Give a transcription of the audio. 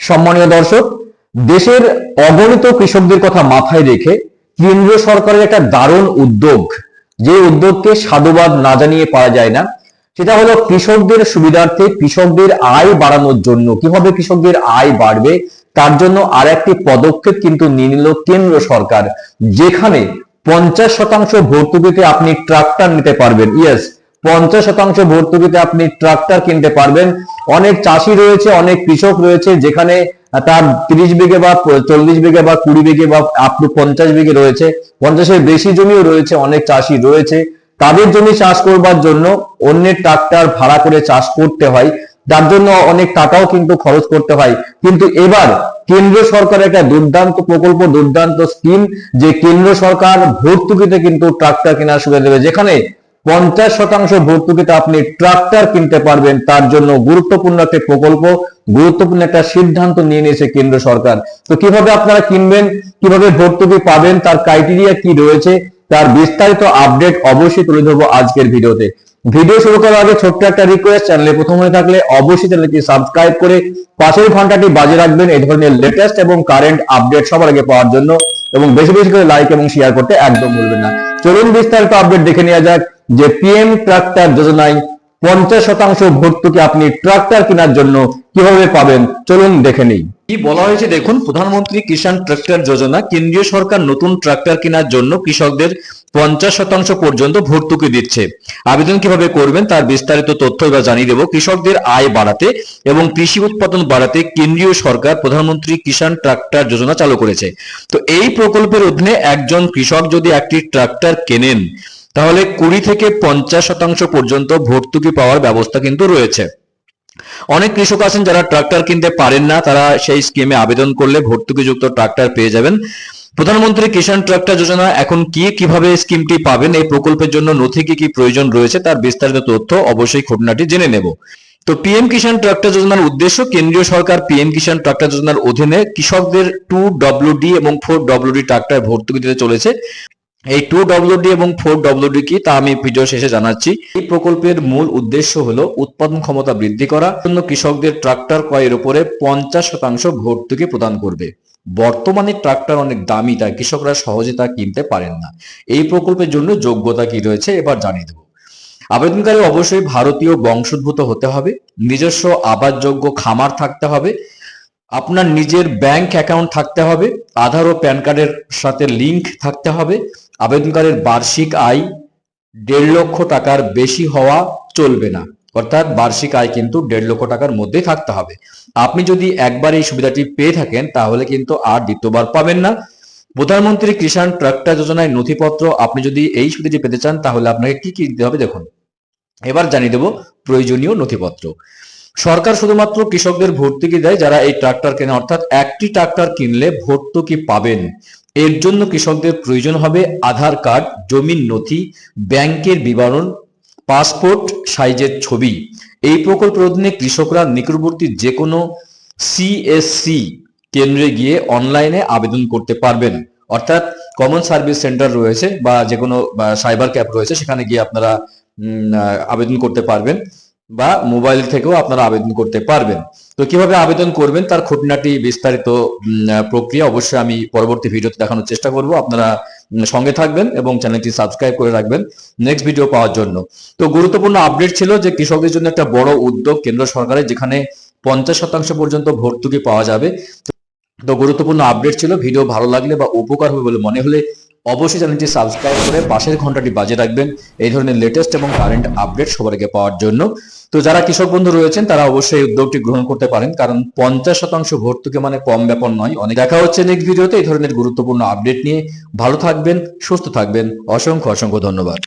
সম্মানীয় দর্শক, দেশের অগণিত কৃষকদের কথা মাথায় রেখে কেন্দ্রীয় সরকারের একটা দারুণ উদ্যোগ, যে উদ্যোগকে সাধুবাদ না জানিয়ে পারা যায় না, সেটা হলো কৃষকদের সুবিধার্থে কৃষকদের আয় বাড়ানোর জন্য। কীভাবে কৃষকদের আয় বাড়বে? তার জন্য আর একটি পদক্ষেপ কিন্তু নিয়ে নিল কেন্দ্র সরকার, যেখানে পঞ্চাশ শতাংশ ভর্তুকিতে আপনি ট্রাক্টর নিতে পারবেন। ইয়েস পঞ্চাশ শতাংশ ভর্তুকিতে আপনি ট্রাক্টর কিনতে পারবেন। অনেক চাষি রয়েছে, অনেক কৃষক রয়েছে, যেখানে তার তিরিশ বিঘে বা চল্লিশ বিঘে বা কুড়ি বিঘে বা আপ টু পঞ্চাশ বিঘে রয়েছে। পঞ্চাশের বেশি জমিও রয়েছে, অনেক চাষি রয়েছে। তাদের জমি চাষ করবার জন্য অন্যের ট্রাক্টর ভাড়া করে চাষ করতে হয়। যার জন্য অনেক টাকাও কিন্তু খরচ করতে হয়। কিন্তু এবার কেন্দ্র সরকারের একটা দুর্দান্ত প্রকল্প, দুর্দান্ত স্কিম যে কেন্দ্র সরকার ভর্তুকিতে কিন্তু ট্রাক্টর কেনার সুবিধা দেবে। যেখানে পঞ্চাশ শতাংশ ভর্তুকিতে আপনি ট্রাক্টর কিনতে পারবেন, তার জন্য গুরুত্বপূর্ণ একটা প্রকল্প, গুরুত্বপূর্ণ একটা সিদ্ধান্ত নিয়ে নিয়েছে কেন্দ্র সরকার। তো কীভাবে আপনারা কিনবেন, কীভাবে ভর্তুকি পাবেন, তার ক্রাইটেরিয়া কি রয়েছে, তার বিস্তারিত আপডেট অবশ্যই তুলে ধরবো আজকের ভিডিওতে। ভিডিও শুরু করার আগে ছোট্ট একটা রিকোয়েস্ট চ্যানেলে প্রথম হয়ে থাকলে অবশ্যই চ্যানেলটি সাবস্ক্রাইব করে পাশের ঘন্টাটি বাজে রাখবেন, এই ধরনের লেটেস্ট এবং কারেন্ট আপডেট সবার আগে পাওয়ার জন্য। এবং বেশি বেশি করে লাইক এবং শেয়ার করতে একদম ভুলবেন না। চলুন বিস্তারিত আপডেট দেখে নেওয়া যাক। যে পিএম ট্রাক্টর যোজনায় পঞ্চাশ শতাংশ ভর্তুকি আপনি ট্রাক্টর কেনার জন্য কীভাবে পাবেন, চলুন দেখে নেই। কি বলা হয়েছে দেখুন, প্রধানমন্ত্রী কিষাণ ট্রাক্টর যোজনা, কেন্দ্রীয় সরকার নতুন ট্রাক্টর কেনার জন্য কৃষকদের পঞ্চাশ শতাংশ পর্যন্ত ভর্তুকি দিচ্ছে। আবেদন কীভাবে করবেন তার বিস্তারিত তথ্য এবার জানিয়ে দেবো। কৃষকদের আয় বাড়াতে এবং কৃষি উৎপাদন বাড়াতে কেন্দ্রীয় সরকার প্রধানমন্ত্রী কিষাণ ট্রাক্টর যোজনা চালু করেছে। তো এই প্রকল্পের অধীনে একজন কৃষক যদি একটি ট্রাক্টর কেনেন তাহলে কুড়ি থেকে পঞ্চাশ শতাংশ পর্যন্ত ভর্তুকি পাওয়ার ব্যবস্থা কিন্তু রয়েছে। অনেক কৃষক আছেন যারা ট্রাক্টর কিনতে পারেন না, তারা সেই স্কিমে আবেদন করলে ভর্তুকিযুক্ত ট্রাক্টর পেয়ে যাবেন। প্রধানমন্ত্রী কিষাণ ট্রাক্টর যোজনা, এখন কি কীভাবে স্কিমটি পাবেন, এই প্রকল্পের জন্য নথি কি কি প্রয়োজন রয়েছে, তার বিস্তারিত তথ্য অবশ্যই ঘটনাটি জেনে নেব। তো পিএম কিষাণ ট্রাক্টর যোজনার উদ্দেশ্য, কেন্দ্রীয় সরকার পিএম কিষাণ ট্রাক্টর যোজনার অধীনে কৃষকদের টু ডব্লিউডি এবং ফোর ডব্লিউডি ট্রাক্টর ভর্তুকি দিতে চলেছে। এই টু ডব্লিউডি এবং ফোর ডব্লিউডি কি তা আমি ভিডিও শেষে জানাচ্ছি। এই প্রকল্পের মূল উদ্দেশ্য হলো উৎপাদন ক্ষমতা বৃদ্ধি করা, জন্য কৃষকদের ট্রাক্টর ক্রয়ের উপরে পঞ্চাশ শতাংশ ভর্তুকি প্রদান করবে। বর্তমানে ট্রাক্টর অনেক দামি, তাই কৃষকরা সহজে তা কিনতে পারেন না। এই প্রকল্পের জন্য যোগ্যতা কি রয়েছে এবার জানিয়ে দেবো। আবেদনকারী অবশ্যই ভারতীয় বংশোদ্ভূত হতে হবে, নিজস্ব আবাসযোগ্য খামার থাকতে হবে, আপনার নিজের ব্যাংক অ্যাকাউন্ট থাকতে হবে, আধার ও প্যান কার্ডের সাথে লিংক থাকতে হবে আবেদনকারীর বার্ষিক আয় দেড় লক্ষ টাকার বেশি হওয়া চলবে না। অর্থাৎ বার্ষিক আয় কিন্তু দেড় লক্ষ টাকার মধ্যে থাকতে হবে। আপনি যদি একবার এই সুবিধাটি পেয়ে থাকেন, তাহলে কিন্তু আর দ্বিতীয়বার পাবেন না। প্রধানমন্ত্রী কিষাণ ট্রাক্টর যোজনায় নথিপত্র আপনি যদি এই সুবিধাটি পেতে চান, তাহলে আপনাকে কি কি দিতে হবে দেখুন। এবার জানিয়ে দেব প্রয়োজনীয় নথিপত্র। সরকার শুধুমাত্র কৃষকদের ভর্তুকি দেয় যারা এই ট্রাক্টর কেনে, অর্থাৎ একটি ট্রাক্টর কিনলে ভর্তুকি পাবেন। এর জন্য কৃষকদের প্রয়োজন হবে আধার কার্ড, জমির নথি, ব্যাংকের বিবরণ, পাসপোর্ট সাইজের ছবি। এই প্রকল্পের অধীনে কৃষকরা নিকটবর্তী যে কোনো সিএসসি কেন্দ্রে গিয়ে অনলাইনে আবেদন করতে পারবেন। অর্থাৎ কমন সার্ভিস সেন্টার রয়েছে বা যে কোনো সাইবার ক্যাপ রয়েছে, সেখানে গিয়ে আপনারা আবেদন করতে পারবেন। বা মোবাইল থেকেও আপনারা আবেদন করতে পারবেন। তো কীভাবে আবেদন করবেন তার খুঁটিনাটি বিস্তারিত প্রক্রিয়া অবশ্যই আমি পরবর্তী ভিডিওতে দেখানোর চেষ্টা করব। আপনারা সঙ্গে থাকবেন এবং চ্যানেলটি সাবস্ক্রাইব করে রাখবেন নেক্সট ভিডিও পাওয়ার জন্য। তো গুরুত্বপূর্ণ আপডেট ছিল যে কৃষকদের জন্য একটা বড় উদ্যোগ কেন্দ্র সরকারের, যেখানে পঞ্চাশ শতাংশ পর্যন্ত ভর্তুকি পাওয়া যাবে। তো গুরুত্বপূর্ণ আপডেট ছিল, ভিডিও ভালো লাগলে বা উপকার হবে বলে মনে হলে অবশ্যই চ্যানেলটি সাবস্ক্রাইব করে পাশের ঘন্টাটি বাজে রাখবেন। এই ধরনের লেটেস্ট এবং কারেন্ট আপডেট সবার আগে পাওয়ার জন্য। তো যারা কৃষক বন্ধু রয়েছেন, তারা অবশ্যই এই উদ্যোগটি গ্রহণ করতে পারেন। কারণ পঞ্চাশ শতাংশ ভর্তুকি মানে কম ব্যাপার নয়। অনেক দেখা হচ্ছে নেক্সট ভিডিওতে এই ধরনের গুরুত্বপূর্ণ আপডেট নিয়ে। ভালো থাকবেন, সুস্থ থাকবেন। অসংখ্য অসংখ্য ধন্যবাদ।